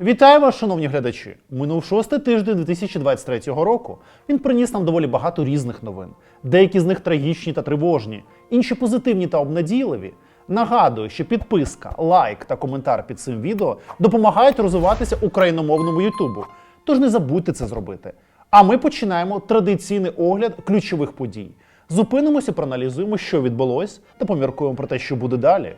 Вітаю вас, шановні глядачі! Минув шостий тиждень 2023 року. Він приніс нам доволі багато різних новин. Деякі з них трагічні та тривожні, інші позитивні та обнадійливі. Нагадую, що підписка, лайк та коментар під цим відео допомагають розвиватися україномовному Ютубу. Тож не забудьте це зробити. А ми починаємо традиційний огляд ключових подій. Зупинимося, проаналізуємо, що відбулось, та поміркуємо про те, що буде далі.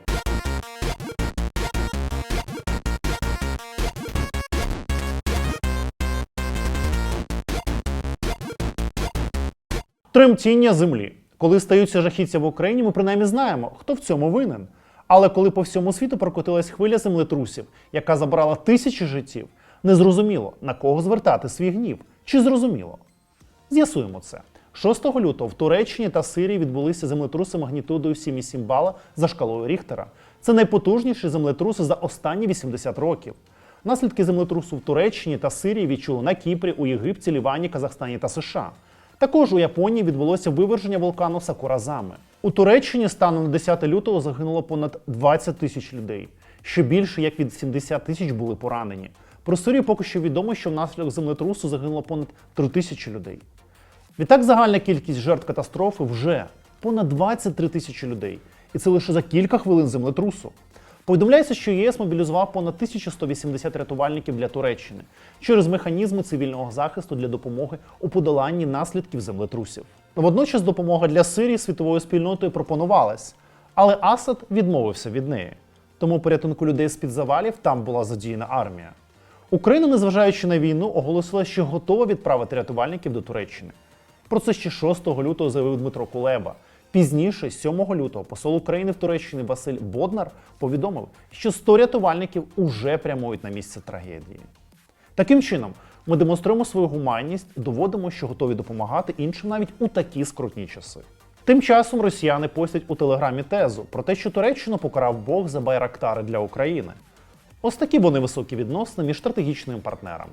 Тремтіння землі. Коли стаються жахіття в Україні, ми принаймні знаємо, хто в цьому винен. Але коли по всьому світу прокотилась хвиля землетрусів, яка забрала тисячі життів, незрозуміло на кого звертати свій гнів. Чи зрозуміло? З'ясуємо це. 6 лютого в Туреччині та Сирії відбулися землетруси магнітудою 7,7 бала за шкалою Ріхтера. Це найпотужніші землетруси за останні 80 років. Наслідки землетрусу в Туреччині та Сирії відчули на Кіпрі, у Єгипті, Лівані, Казахстані та США. Також у Японії відбулося виверження вулкану Сакуразами. У Туреччині станом на 10 лютого загинуло понад 20 тисяч людей. Що більше як від 70 тисяч були поранені. Про Сирію поки що відомо, що внаслідок землетрусу загинуло понад 3 тисячі людей. Відтак загальна кількість жертв катастрофи вже понад 23 тисячі людей. І це лише за кілька хвилин землетрусу. Повідомляється, що ЄС мобілізував понад 1180 рятувальників для Туреччини через механізми цивільного захисту для допомоги у подоланні наслідків землетрусів. Водночас допомога для Сирії світовою спільнотою пропонувалась, але Асад відмовився від неї. Тому порятунку людей з-під завалів там була задіяна армія. Україна, незважаючи на війну, оголосила, що готова відправити рятувальників до Туреччини. Про це ще 6 лютого заявив Дмитро Кулеба. Пізніше, 7 лютого, посол України в Туреччині Василь Боднар повідомив, що 100 рятувальників уже прямують на місце трагедії. Таким чином, ми демонструємо свою гуманність доводимо, що готові допомагати іншим навіть у такі скрутні часи. Тим часом росіяни постять у телеграмі тезу про те, що Туреччину покарав Бог за байрактари для України. Ось такі вони високі відносини між стратегічними партнерами.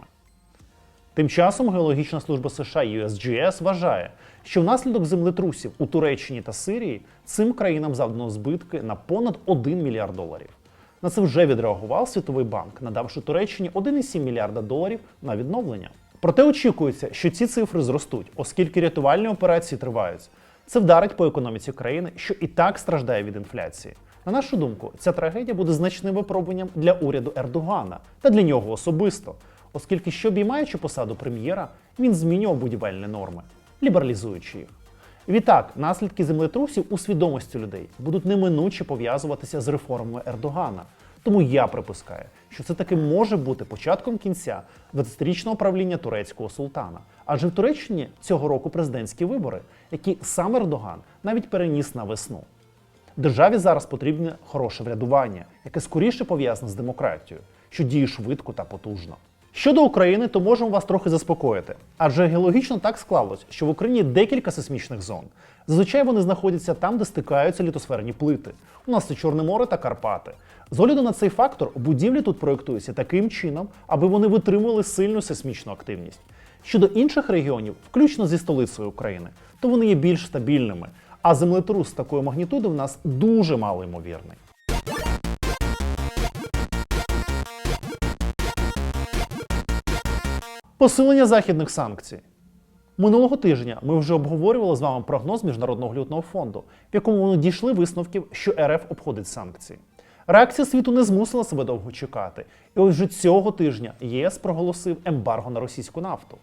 Тим часом Геологічна служба США USGS вважає, що внаслідок землетрусів у Туреччині та Сирії цим країнам завдано збитки на понад 1 мільярд доларів. На це вже відреагував Світовий банк, надавши Туреччині 1,7 мільярда доларів на відновлення. Проте очікується, що ці цифри зростуть, оскільки рятувальні операції тривають. Це вдарить по економіці країни, що і так страждає від інфляції. На нашу думку, ця трагедія буде значним випробуванням для уряду Ердогана та для нього особисто, оскільки, що обіймаючи посаду прем'єра, він змінював будівельні норми, лібералізуючи їх. Відтак, наслідки землетрусів у свідомості людей будуть неминуче пов'язуватися з реформою Ердогана. Тому я припускаю, що це таки може бути початком кінця 20-річного правління турецького султана. Адже в Туреччині цього року президентські вибори, які сам Ердоган навіть переніс на весну. Державі зараз потрібне хороше врядування, яке скоріше пов'язане з демократією, що діє швидко та потужно. Щодо України, то можемо вас трохи заспокоїти, адже геологічно так склалось, що в Україні декілька сейсмічних зон. Зазвичай вони знаходяться там, де стикаються літосферні плити. У нас це Чорне море та Карпати. З огляду на цей фактор, будівлі тут проєктуються таким чином, аби вони витримували сильну сейсмічну активність. Щодо інших регіонів, включно зі столицею України, то вони є більш стабільними. А землетрус такої магнітуди в нас дуже мало ймовірний. Посилення західних санкцій. Минулого тижня ми вже обговорювали з вами прогноз Міжнародного валютного фонду, в якому вони дійшли висновків, що РФ обходить санкції. Реакція світу не змусила себе довго чекати, і ось вже цього тижня ЄС проголосив ембарго на російську нафту.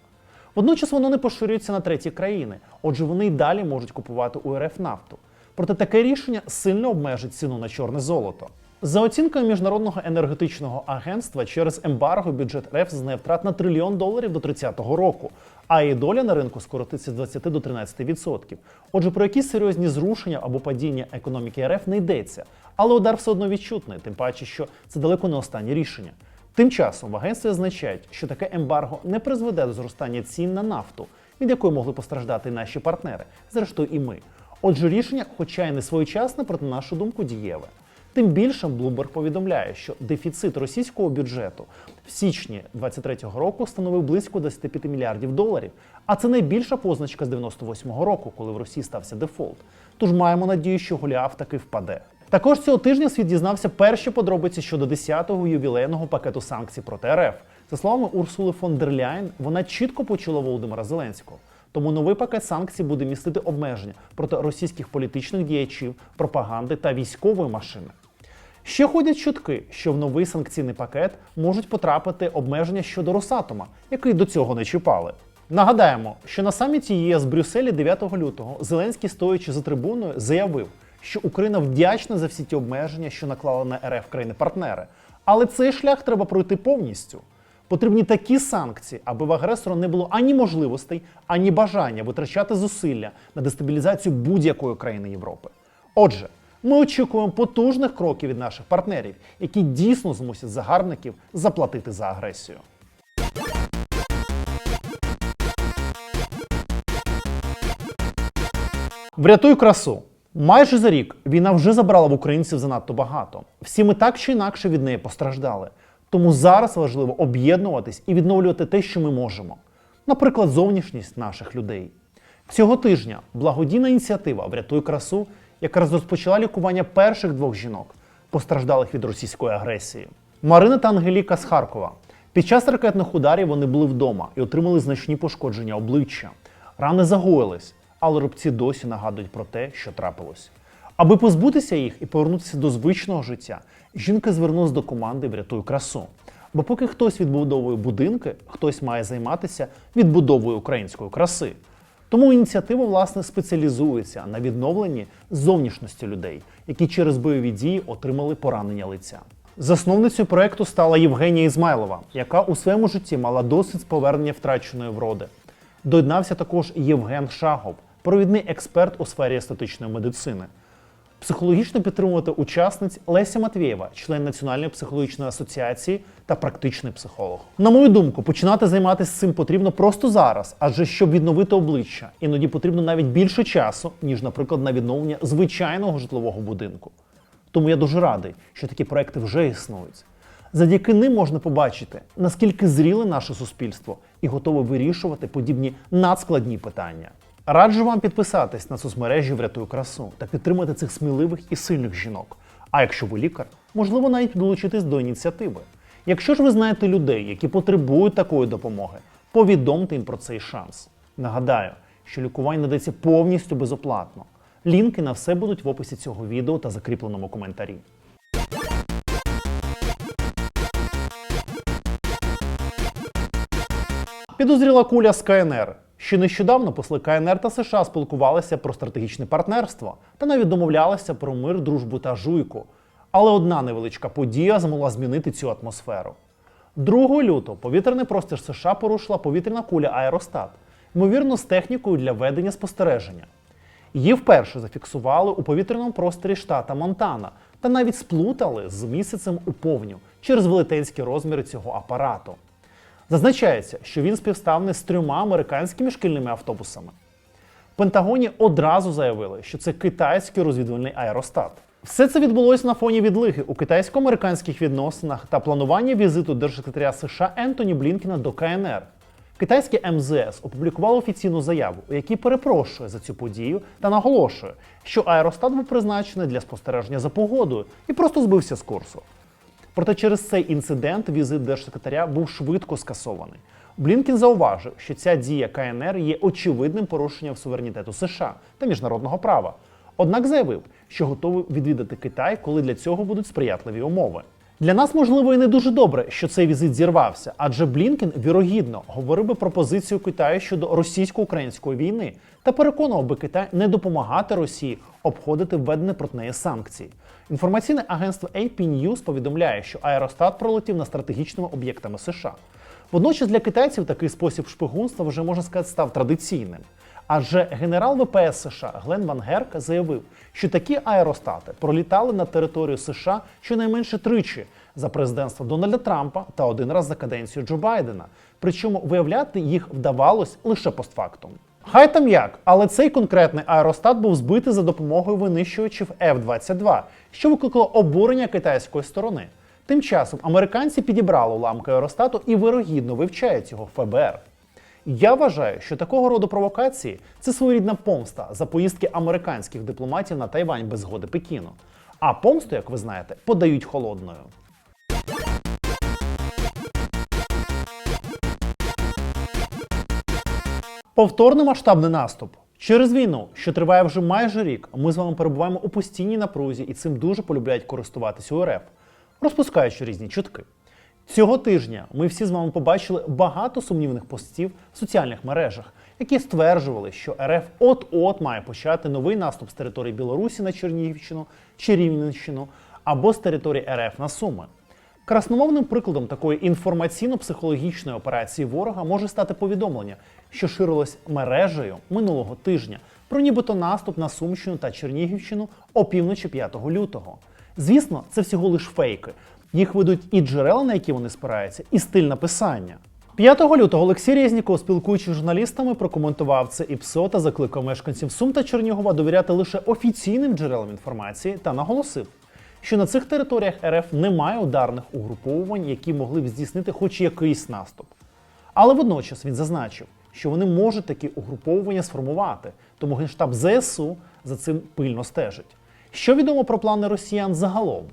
Водночас воно не поширюється на треті країни, отже, вони й далі можуть купувати у РФ нафту. Проте таке рішення сильно обмежить ціну на чорне золото. За оцінкою міжнародного енергетичного агентства, через ембарго бюджет РФ зазнає втрат на трильйон доларів до 30-го року, а її доля на ринку скоротиться з 20 до 13%. Отже, про якісь серйозні зрушення або падіння економіки РФ не йдеться, але удар все одно відчутний, тим паче, що це далеко не останнє рішення. Тим часом в агентстві зазначають, що таке ембарго не призведе до зростання цін на нафту, від якої могли постраждати наші партнери, зрештою і ми. Отже, рішення, хоча й не своєчасне, проте нашу думку дієве. Тим більше Bloomberg повідомляє, що дефіцит російського бюджету в січні 2023 року становив близько 25 мільярдів доларів, а це найбільша позначка з 98-го року, коли в Росії стався дефолт. Тож маємо надію, що Голіаф таки впаде. Також цього тижня світ дізнався перші подробиці щодо 10-го ювілейного пакету санкцій проти РФ. За словами Урсули фон дер Ляйн, вона чітко почула Володимира Зеленського. Тому новий пакет санкцій буде містити обмеження проти російських політичних діячів, пропаганди та військової машини. Ще ходять чутки, що в новий санкційний пакет можуть потрапити обмеження щодо Росатома, який до цього не чіпали. Нагадаємо, що на саміті ЄС в Брюсселі 9 лютого Зеленський, стоячи за трибуною, заявив, що Україна вдячна за всі ті обмеження, що наклали на РФ країни-партнери. Але цей шлях треба пройти повністю. Потрібні такі санкції, аби в агресора не було ані можливостей, ані бажання витрачати зусилля на дестабілізацію будь-якої країни Європи. Отже, ми очікуємо потужних кроків від наших партнерів, які дійсно змусять загарбників заплатити за агресію. Врятуй красу. Майже за рік війна вже забрала в українців занадто багато. Всі ми так чи інакше від неї постраждали. Тому зараз важливо об'єднуватись і відновлювати те, що ми можемо. Наприклад, зовнішність наших людей. Цього тижня благодійна ініціатива Врятуй красу, яка розпочала лікування перших двох жінок, постраждалих від російської агресії. Марина та Ангеліка з Харкова. Під час ракетних ударів вони були вдома і отримали значні пошкодження обличчя. Рани загоїлись, але рубці досі нагадують про те, що трапилось. Аби позбутися їх і повернутися до звичного життя, жінка звернулася до команди Врятуй красу. Бо поки хтось відбудовує будинки, хтось має займатися відбудовою української краси. Тому ініціатива власне спеціалізується на відновленні зовнішності людей, які через бойові дії отримали поранення лиця. Засновницею проекту стала Євгенія Ізмайлова, яка у своєму житті мала досвід повернення втраченої вроди. Доєднався також Євген Шагов, провідний експерт у сфері естетичної медицини. Психологічно підтримувати учасниць Леся Матвєєва, член Національної психологічної асоціації та практичний психолог. На мою думку, починати займатися цим потрібно просто зараз, адже щоб відновити обличчя, іноді потрібно навіть більше часу, ніж, наприклад, на відновлення звичайного житлового будинку. Тому я дуже радий, що такі проекти вже існують. Завдяки ним можна побачити, наскільки зріле наше суспільство і готове вирішувати подібні надскладні питання. Раджу вам підписатись на соцмережі Врятуй красу та підтримати цих сміливих і сильних жінок. А якщо ви лікар, можливо навіть долучитись до ініціативи. Якщо ж ви знаєте людей, які потребують такої допомоги, повідомте їм про цей шанс. Нагадаю, що лікування надається повністю безоплатно. Лінки на все будуть в описі цього відео та закріпленому коментарі. Підозріла куля з КНР. Ще нещодавно посли КНР та США спілкувалися про стратегічне партнерство та навіть домовлялися про мир, дружбу та жуйку. Але одна невеличка подія змогла змінити цю атмосферу. 2 лютого повітряний простір США порушила повітряна куля Аеростат, ймовірно, з технікою для ведення спостереження. Її вперше зафіксували у повітряному просторі штата Монтана та навіть сплутали з місяцем у повню через велетенські розміри цього апарату. Зазначається, що він співставний з трьома американськими шкільними автобусами. В Пентагоні одразу заявили, що це китайський розвідувальний аеростат. Все це відбулося на фоні відлиги у китайсько-американських відносинах та планування візиту держсекретаря США Ентоні Блінкіна до КНР. Китайське МЗС опублікувало офіційну заяву, у якій перепрошує за цю подію та наголошує, що аеростат був призначений для спостереження за погодою і просто збився з курсу. Проте через цей інцидент візит держсекретаря був швидко скасований. Блінкін зауважив, що ця дія КНР є очевидним порушенням суверенітету США та міжнародного права. Однак заявив, що готовий відвідати Китай, коли для цього будуть сприятливі умови. Для нас, можливо, і не дуже добре, що цей візит зірвався, адже Блінкен вірогідно говорив би про позицію Китаю щодо російсько-української війни та переконував би Китай не допомагати Росії обходити введені проти неї санкції. Інформаційне агентство AP News повідомляє, що аеростат пролетів над стратегічними об'єктами США. Водночас для китайців такий спосіб шпигунства вже можна сказати став традиційним. Адже генерал ВПС США Глен Ван Герк заявив, що такі аеростати пролітали на територію США щонайменше тричі за президентства Дональда Трампа та один раз за каденцію Джо Байдена. Причому виявляти їх вдавалось лише постфактум. Хай там як, але цей конкретний аеростат був збитий за допомогою винищувачів F-22, що викликало обурення китайської сторони. Тим часом американці підібрали уламки аеростату і вирогідно вивчають його ФБР. Я вважаю, що такого роду провокації це своєрідна помста за поїздки американських дипломатів на Тайвань без згоди Пекіну. А помсту, як ви знаєте, подають холодною. Повторний масштабний наступ. Через війну, що триває вже майже рік, ми з вами перебуваємо у постійній напрузі і цим дуже полюбляють користуватися у РФ, розпускаючи різні чутки. Цього тижня ми всі з вами побачили багато сумнівних постів в соціальних мережах, які стверджували, що РФ от-от має почати новий наступ з території Білорусі на Чернігівщину чи Рівненщину або з території РФ на Суми. Красномовним прикладом такої інформаційно-психологічної операції ворога може стати повідомлення, що ширилось мережею минулого тижня про нібито наступ на Сумщину та Чернігівщину опівночі 5 лютого. Звісно, це всього лиш фейки. Їх ведуть і джерела, на які вони спираються, і стиль написання. 5 лютого Олексій Резніков, спілкуючись з журналістами, прокоментував це ІПСО та закликав мешканців Сум та Чернігова довіряти лише офіційним джерелам інформації та наголосив, що на цих територіях РФ немає ударних угруповувань, які могли б здійснити хоч якийсь наступ. Але водночас він зазначив, що вони можуть такі угруповування сформувати, тому генштаб ЗСУ за цим пильно стежить. Що відомо про плани росіян загалом?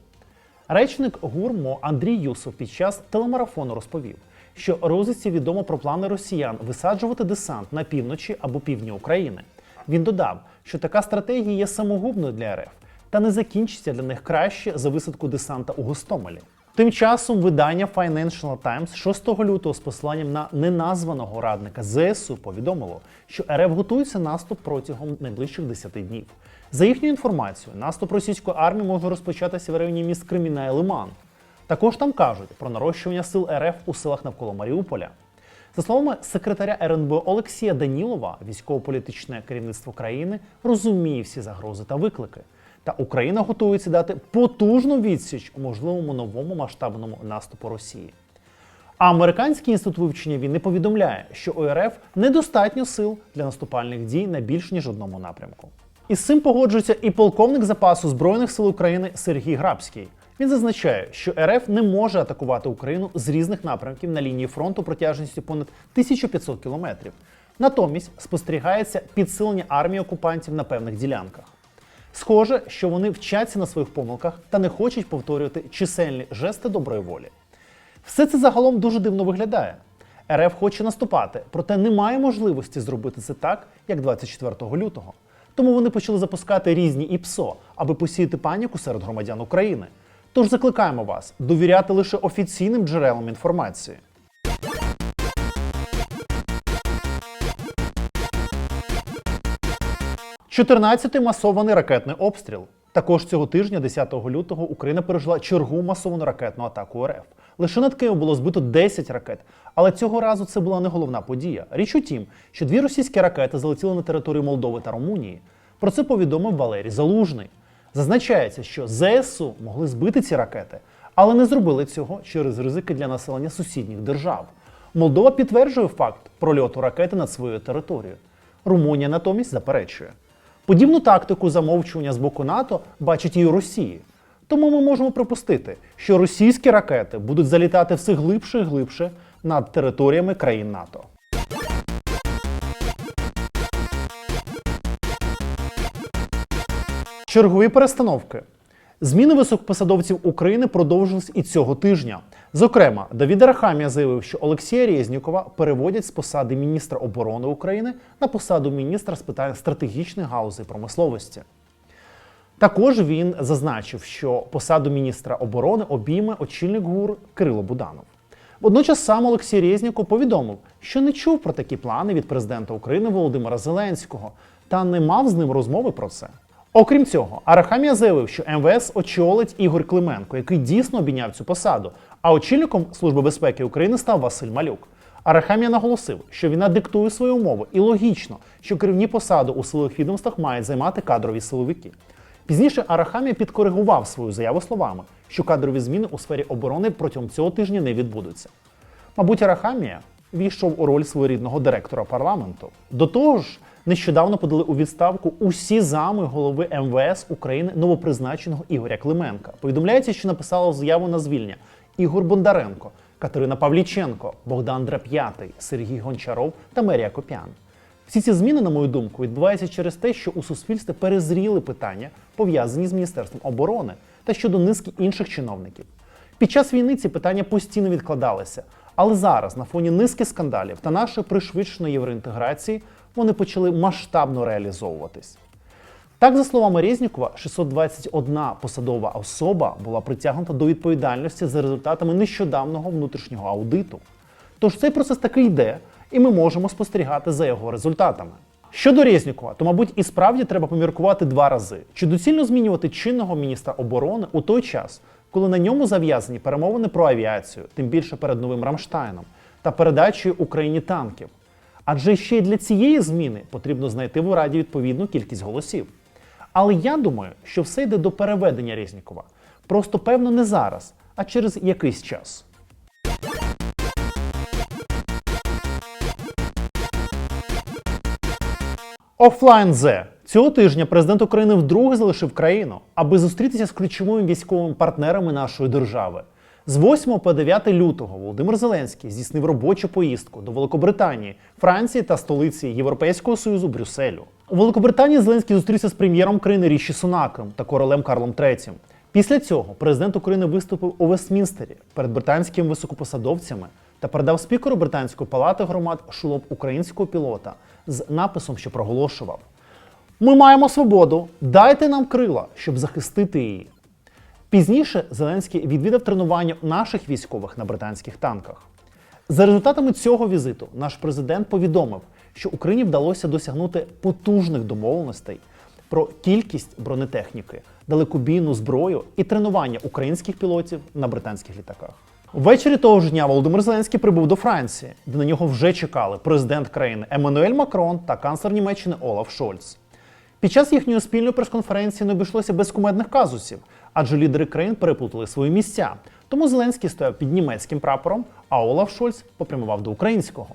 Речник ГУРМО Андрій Юсов під час телемарафону розповів, що розвідці відомо про плани росіян висаджувати десант на півночі або півдні України. Він додав, що така стратегія є самогубною для РФ та не закінчиться для них краще за висадку десанта у Гостомелі. Тим часом видання Financial Times 6 лютого з посиланням на неназваного радника ЗСУ повідомило, що РФ готується наступ протягом найближчих 10 днів. За їхньою інформацією, наступ російської армії може розпочатися в районі міст Креміна і Лиман. Також там кажуть про нарощування сил РФ у селах навколо Маріуполя. За словами секретаря РНБО Олексія Данілова, військово-політичне керівництво країни розуміє всі загрози та виклики. Та Україна готується дати потужну відсіч можливому новому масштабному наступу Росії. А американський інститут вивчення війни повідомляє, що у РФ недостатньо сил для наступальних дій на більш ніж одному напрямку. Із цим погоджується і полковник запасу Збройних сил України Сергій Грабський. Він зазначає, що РФ не може атакувати Україну з різних напрямків на лінії фронту протяжністю понад 1500 кілометрів. Натомість спостерігається підсилення армії окупантів на певних ділянках. Схоже, що вони вчаться на своїх помилках та не хочуть повторювати чисельні жести доброї волі. Все це загалом дуже дивно виглядає. РФ хоче наступати, проте немає можливості зробити це так, як 24 лютого. Тому вони почали запускати різні ІПСО, аби посіяти паніку серед громадян України. Тож закликаємо вас довіряти лише офіційним джерелам інформації. Чотирнадцятий масований ракетний обстріл. Також цього тижня, 10 лютого, Україна пережила чергу масовану ракетну атаку РФ. Лише над Києвом було збито 10 ракет. Але цього разу це була не головна подія. Річ у тім, що дві російські ракети залетіли на територію Молдови та Румунії. Про це повідомив Валерій Залужний. Зазначається, що ЗСУ могли збити ці ракети, але не зробили цього через ризики для населення сусідніх держав. Молдова підтверджує факт прольоту ракети над своєю територією. Румунія натомість заперечує. Подібну тактику замовчування з боку НАТО бачить і у Росії. Тому ми можемо припустити, що російські ракети будуть залітати все глибше і глибше над територіями країн НАТО. Чергові перестановки. Зміни високопосадовців України продовжились і цього тижня. Зокрема, Давід Арахамія заявив, що Олексія Резнікова переводять з посади міністра оборони України на посаду міністра з питань стратегічних галузей промисловості. Також він зазначив, що посаду міністра оборони обійме очільник ГУР Кирило Буданов. Водночас сам Олексій Резніков повідомив, що не чув про такі плани від президента України Володимира Зеленського та не мав з ним розмови про це. Окрім цього, Арахамія заявив, що МВС очолить Ігор Клименко, який дійсно обійняв цю посаду. А очільником Служби безпеки України став Василь Малюк. Арахамія наголосив, що війна диктує свої умови, і логічно, що керівні посади у силових відомствах мають займати кадрові силовики. Пізніше Арахамія підкоригував свою заяву словами, що кадрові зміни у сфері оборони протягом цього тижня не відбудуться. Мабуть, Арахамія війшов у роль своєрідного директора парламенту. До того ж, нещодавно подали у відставку усі зами голови МВС України новопризначеного Ігоря Клименка. Повідомляється, що написала заяву на звільнення Ігор Бондаренко, Катерина Павліченко, Богдан Драп'ятий, Сергій Гончаров та Мерія Копян. Всі ці зміни, на мою думку, відбуваються через те, що у суспільстві перезріли питання, пов'язані з Міністерством оборони та щодо низки інших чиновників. Під час війни ці питання постійно відкладалися, але зараз, на фоні низки скандалів та нашої пришвидшеної євроінтеграції, вони почали масштабно реалізовуватись. Так, за словами Резнікова, 621 посадова особа була притягнута до відповідальності за результатами нещодавнього внутрішнього аудиту. Тож цей процес таки йде, і ми можемо спостерігати за його результатами. Щодо Резнікова, то, мабуть, і справді треба поміркувати два рази: чи доцільно змінювати чинного міністра оборони у той час, коли на ньому зав'язані перемовини про авіацію, тим більше перед новим Рамштайном, та передачею Україні танків. Адже ще й для цієї зміни потрібно знайти в Раді відповідну кількість голосів. Але я думаю, що все йде до переведення Резнікова. Просто певно не зараз, а через якийсь час. Офлайн Зе цього тижня президент України вдруге залишив країну, аби зустрітися з ключовими військовими партнерами нашої держави. З 8 по 9 лютого Володимир Зеленський здійснив робочу поїздку до Великобританії, Франції та столиці Європейського союзу Брюсселю. У Великобританії Зеленський зустрівся з прем'єром країни Ріші Сунаком та королем Карлом III. Після цього президент України виступив у Вестмінстері перед британськими високопосадовцями та передав спікеру британської палати громад шолом українського пілота з написом, що проголошував: Ми маємо свободу, дайте нам крила, щоб захистити її. Пізніше Зеленський відвідав тренування наших військових на британських танках. За результатами цього візиту наш президент повідомив, що Україні вдалося досягнути потужних домовленостей про кількість бронетехніки, далекобійну зброю і тренування українських пілотів на британських літаках. Ввечері того ж дня Володимир Зеленський прибув до Франції, де на нього вже чекали президент країни Еммануель Макрон та канцлер Німеччини Олаф Шольц. Під час їхньої спільної прес-конференції не обійшлося без кумедних казусів, адже лідери країн переплутали свої місця. Тому Зеленський стояв під німецьким прапором, а Олаф Шольц попрямував до українського.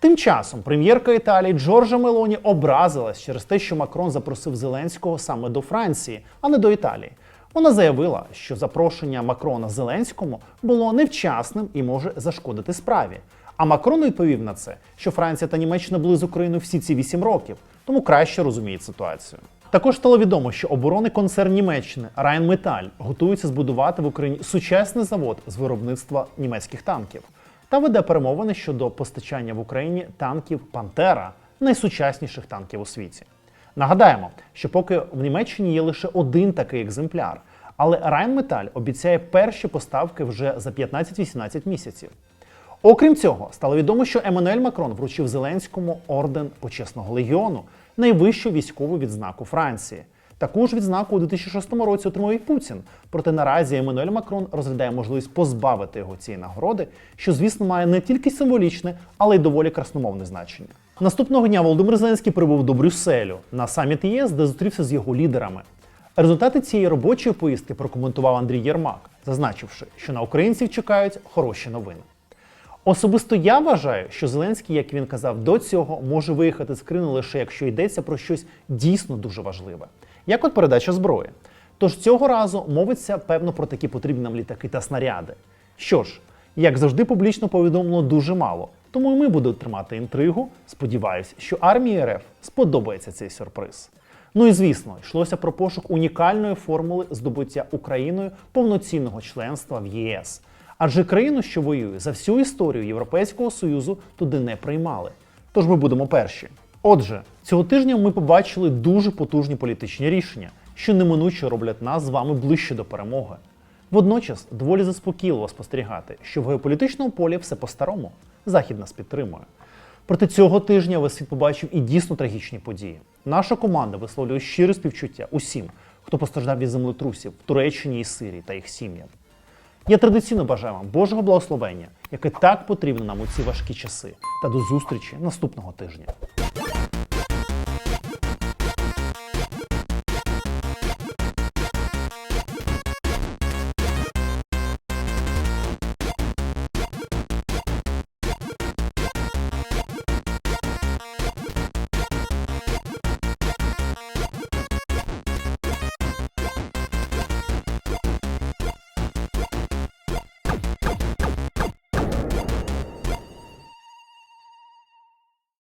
Тим часом прем'єрка Італії Джорджа Мелоні образилась через те, що Макрон запросив Зеленського саме до Франції, а не до Італії. Вона заявила, що запрошення Макрона Зеленському було невчасним і може зашкодити справі. А Макрон відповів на це, що Франція та Німеччина були з Україною всі ці вісім років, тому краще розуміють ситуацію. Також стало відомо, що оборонний концерн Німеччини Rheinmetall готується збудувати в Україні сучасний завод з виробництва німецьких танків та веде перемовини щодо постачання в Україні танків Пантера, найсучасніших танків у світі. Нагадаємо, що поки в Німеччині є лише один такий екземпляр, але Rheinmetall обіцяє перші поставки вже за 15-18 місяців. Окрім цього, стало відомо, що Еммануель Макрон вручив Зеленському орден почесного легіону, найвищу військову відзнаку Франції. Таку ж відзнаку у 2006 році отримав і Путін. Проте наразі Еммануель Макрон розглядає можливість позбавити його цієї нагороди, що, звісно, має не тільки символічне, але й доволі красномовне значення. Наступного дня Володимир Зеленський прибув до Брюсселю на саміт ЄС, де зустрівся з його лідерами. Результати цієї робочої поїздки прокоментував Андрій Єрмак, зазначивши, що на українців чекають хороші новини. Особисто я вважаю, що Зеленський, як він казав до цього, може виїхати з країни лише якщо йдеться про щось дійсно дуже важливе, як от передача зброї. Тож цього разу мовиться певно про такі потрібні нам літаки та снаряди. Що ж, як завжди, публічно повідомлено дуже мало, тому і ми будемо тримати інтригу. Сподіваюсь, що армії РФ сподобається цей сюрприз. Ну і звісно, йшлося про пошук унікальної формули здобуття Україною повноцінного членства в ЄС. Адже країну, що воює за всю історію Європейського Союзу, туди не приймали. Тож ми будемо перші. Отже, цього тижня ми побачили дуже потужні політичні рішення, що неминуче роблять нас з вами ближче до перемоги. Водночас доволі заспокійливо спостерігати, що в геополітичному полі все по-старому. Захід нас підтримує. Проте цього тижня весь світ побачив і дійсно трагічні події. Наша команда висловлює щире співчуття усім, хто постраждав від землетрусів в Туреччині і Сирії та їх сім'ям. Я традиційно бажаю вам Божого благословення, яке так потрібно нам у ці важкі часи. Та до зустрічі наступного тижня.